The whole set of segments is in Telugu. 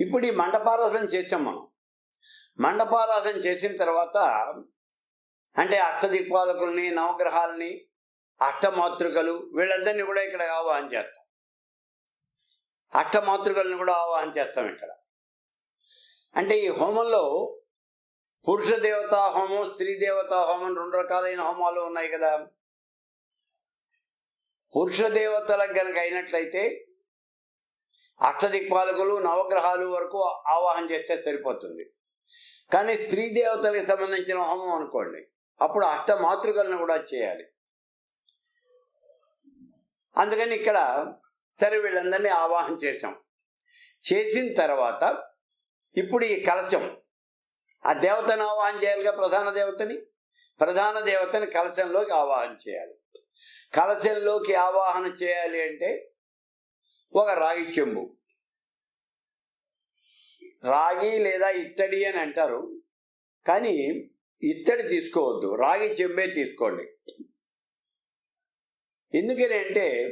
ఇప్పుడు ఈ మండపారాధన చేసాం మనం. మండపారాధన చేసిన తర్వాత అంటే అష్టదిక్పాలకుల్ని నవగ్రహాలని అష్టమాతృకలు వీళ్ళందరినీ కూడా ఇక్కడ ఆవాహన చేస్తాం. అష్టమాతృకలను కూడా ఆవాహన చేస్తాం ఇక్కడ. అంటే ఈ హోమంలో పురుష దేవతా హోమం స్త్రీ దేవతా హోమం రెండు రకాలైన హోమాలు ఉన్నాయి కదా. పురుష దేవతలకు గనక అయినట్లయితే అష్టదిక్పాలకులు నవగ్రహాలు వరకు ఆవాహన చేస్తే సరిపోతుంది. కానీ స్త్రీ దేవతలకు సంబంధించిన హోమం అనుకోండి. అప్పుడు అష్ట మాతృకలను కూడా చేయాలి. అందుకని ఇక్కడ సరే వీళ్ళందరినీ ఆవాహన చేశాం. చేసిన తర్వాత ఇప్పుడు ఈ కలశం. ఆ దేవతను ఆవాహన చేయాలిగా ప్రధాన దేవతని? ప్రధాన దేవతని కలశంలోకి ఆవాహన చేయాలి. కలశంలోకి ఆవాహన చేయాలి అంటే ఒక రాగి చెంబు. రాగి లేదా ఇత్తడి అని అంటారు. కానీ ఇత్తడి తీసుకోవద్దు. రాగి చెంబే తీసుకోండి. ఎందుకని అంటే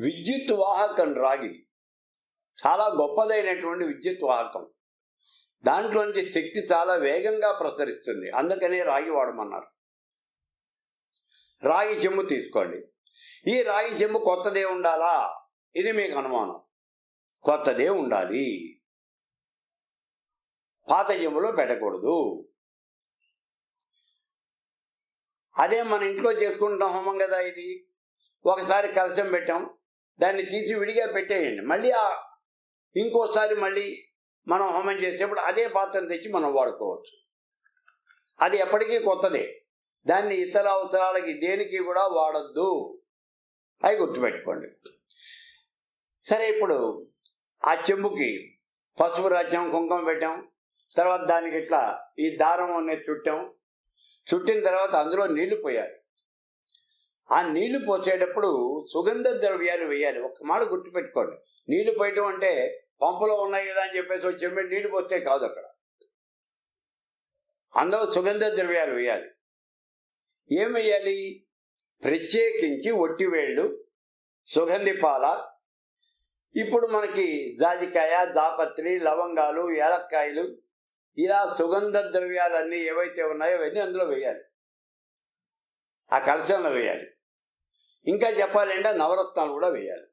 విద్యుత్ వాహకం రాగి. చాలా గొప్పదైనటువంటి విద్యుత్ వాహకం దాంట్లోంచి శక్తి చాలా వేగంగా ప్రసరిస్తుంది. అందుకనే రాగి వాడమన్నారు. రాగి చెంబు తీసుకోండి. ఈ రాగి చెంబు కొత్తదే ఉండాలా? ఇది మీకు అనుమానం. కొత్తదే ఉండాలి. పాత చెంబులో పెట్టకూడదు. అదే మన ఇంట్లో చేసుకుంటాం హోమం కదా ఇది. ఒకసారి కలశం పెట్టాం. దాన్ని తీసి విడిగా పెట్టేయండి. మళ్ళీ ఆ ఇంకోసారి మళ్ళీ మనం హోమం చేసేప్పుడు అదే పాత్రను తెచ్చి మనం వాడుకోవచ్చు. అది ఎప్పటికీ కొత్తదే. దాన్ని ఇతర అవసరాలకి దేనికి కూడా వాడద్దు. అవి గుర్తుపెట్టుకోండి. సరే ఇప్పుడు ఆ చెంబుకి పసుపు రాజ్యం కుంకుమ పెట్టాం. తర్వాత దానికి ఇట్లా ఈ దారం అనేది చుట్టాం. చుట్టిన తర్వాత అందులో నీళ్ళు పోయాలి. ఆ నీళ్ళు పోసేటప్పుడు సుగంధ ద్రవ్యాలు వేయాలి. ఒక్క మాట గుర్తుపెట్టుకోండి. నీళ్ళు పోయటం అంటే పంపులో ఉన్నాయి కదా అని చెప్పేసి వచ్చి చెంబె నీళ్ళు పోస్తే కాదు అక్కడ. అందులో సుగంధ ద్రవ్యాలు వేయాలి. ఏం వేయాలి? ప్రత్యేకించి ఒట్టివేళ్ళు సుగంధి పాల ఇప్పుడు మనకి జాజికాయ జాపత్రి లవంగాలు ఏలక్కాయలు ఇలా సుగంధ ద్రవ్యాలన్నీ ఏవైతే ఉన్నాయో అవన్నీ అందులో వేయాలి. ఆ కలశంలో వేయాలి. ఇంకా చెప్పాలంటే నవరత్నాలు కూడా వేయాలి.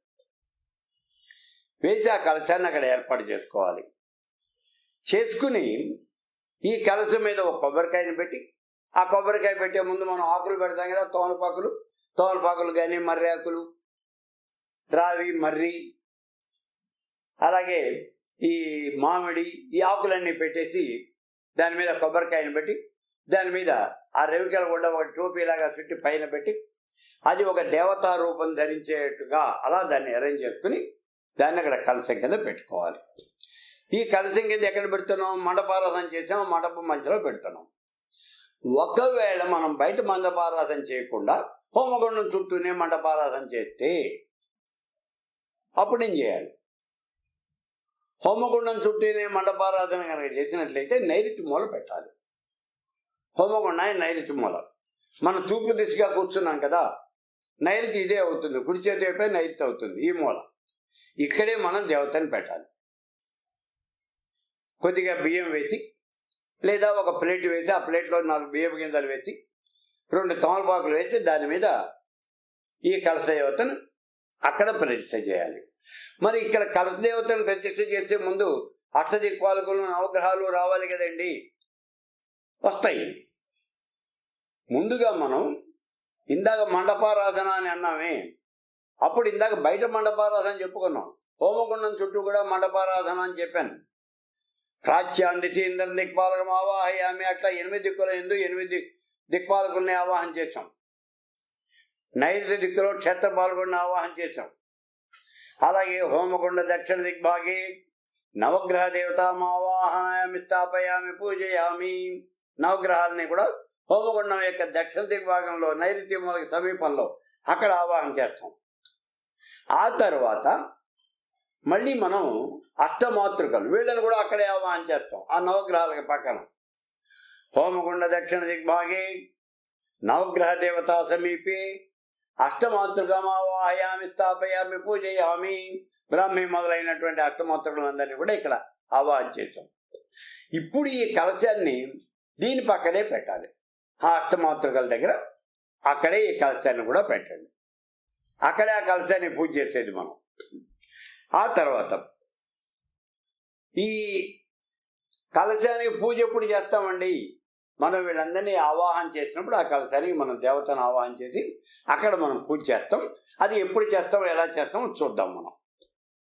వేసి ఆ కలశాన్ని అక్కడ ఏర్పాటు చేసుకోవాలి. చేసుకుని ఈ కలశం మీద ఒక కొబ్బరికాయని పెట్టి ఆ కొబ్బరికాయ పెట్టే ముందు మనం ఆకులు పెడతాం కదా తోనపాకులు. తోనపాకులు కానీ మర్రి ఆకులు రావి మర్రి. అలాగే ఈ మామిడి ఈ ఆకులన్నీ పెట్టేసి దాని మీద కొబ్బరికాయని పెట్టి దాని మీద ఆ రవికల గుడ్డ ఒక టోపీలాగా చుట్టి పైన పెట్టి అది ఒక దేవతా రూపం ధరించేట్టుగా అలా దాన్ని అరేంజ్ చేసుకుని దాన్ని అక్కడ కలశం కింద పెట్టుకోవాలి. ఈ కలశం కింద ఎక్కడ పెడుతున్నాం? మండపారాధన చేసాం మండపం మధ్యలో పెడుతున్నాం. ఒకవేళ మనం బయట మండపారాధన చేయకుండా హోమగుండం చుట్టూనే మండపారాధన చేస్తే అప్పుడు ఏం చేయాలి? హోమగుండం చుట్టూనే మండపారాధన కనుక చేసినట్లయితే నైరుతి మూల పెట్టాలి. హోమగుండాన్ని నైరుతి మూల. మనం తూర్పు దిశగా కూర్చున్నాం కదా నైరుతి ఇదే అవుతుంది కుడి చేతి వైపే నైరుతి అవుతుంది ఈ మూల. ఇక్కడే మనం దేవతని పెట్టాలి. కొద్దిగా బియ్యం వేసి లేదా ఒక ప్లేట్ వేసి ఆ ప్లేట్లో నాలుగు బియ్యం గింజలు వేసి రెండు తమలపాకులు వేసి దాని మీద ఈ కలస దేవతను అక్కడ ప్రతిష్ట చేయాలి. మరి ఇక్కడ కలశ దేవతను ప్రతిష్ట చేసే ముందు అష్టదిక్పాలకులు నవగ్రహాలు రావాలి కదండి. వస్తాయి. ముందుగా మనం ఇందాక మండపారాధన అని అన్నామే. అప్పుడు ఇందాక బయట మండపారాధన చెప్పుకున్నాం. హోమగుండం చుట్టూ కూడా మండపారాధన అని చెప్పాను. ప్రాచ్యాందిశి ఇంద్ర దిక్పాలకం ఆవాహయామి అట్లా ఎనిమిది దిక్కుల ఎందు ఎనిమిది దిక్పాలకుల్ని ఆవాహన చేశాం. నైరుతి దిక్కులో క్షేత్రపాలకుడిని ఆవాహన చేశాం. అలాగే హోమగుండ దక్షిణ దిగ్భాగే నవగ్రహ దేవతామావాహనాయామి స్థాపయామి పూజయామి నవగ్రహాలని కూడా హోమగుండం యొక్క దక్షిణ దిగ్భాగంలో నైరుతి మూలకి సమీపంలో అక్కడ ఆవాహన చేస్తాం. ఆ తర్వాత మళ్ళీ మనం అష్టమాతృకలు వీళ్ళని కూడా అక్కడే ఆవాహన చేస్తాం ఆ నవగ్రహాలకి పక్కన. హోమగుండ దక్షిణ దిగ్భాగే నవగ్రహ దేవతా సమీపే అష్టమాతృకమావాహయామి స్థాపయామి పూజయామి బ్రాహ్మీ మొదలైనటువంటి అష్టమోత్తరులు అందరినీ కూడా ఇక్కడ ఆవాహన చేశాం. ఇప్పుడు ఈ కలశాన్ని దీని పక్కనే పెట్టాలి. ఆ అష్టమాతృకల దగ్గర అక్కడే ఈ కలశాన్ని కూడా పెట్టండి. అక్కడే ఆ కలశాన్ని పూజ చేసేది మనం. ఆ తర్వాత ఈ కలశానికి పూజ ఎప్పుడు చేస్తామండి? మనం వీళ్ళందరినీ ఆవాహన చేసినప్పుడు ఆ కలశానికి మనం దేవతను ఆవాహన చేసి అక్కడ మనం పూజ చేస్తాం. అది ఎప్పుడు చేస్తాం ఎలా చేస్తాం చూద్దాం మనం.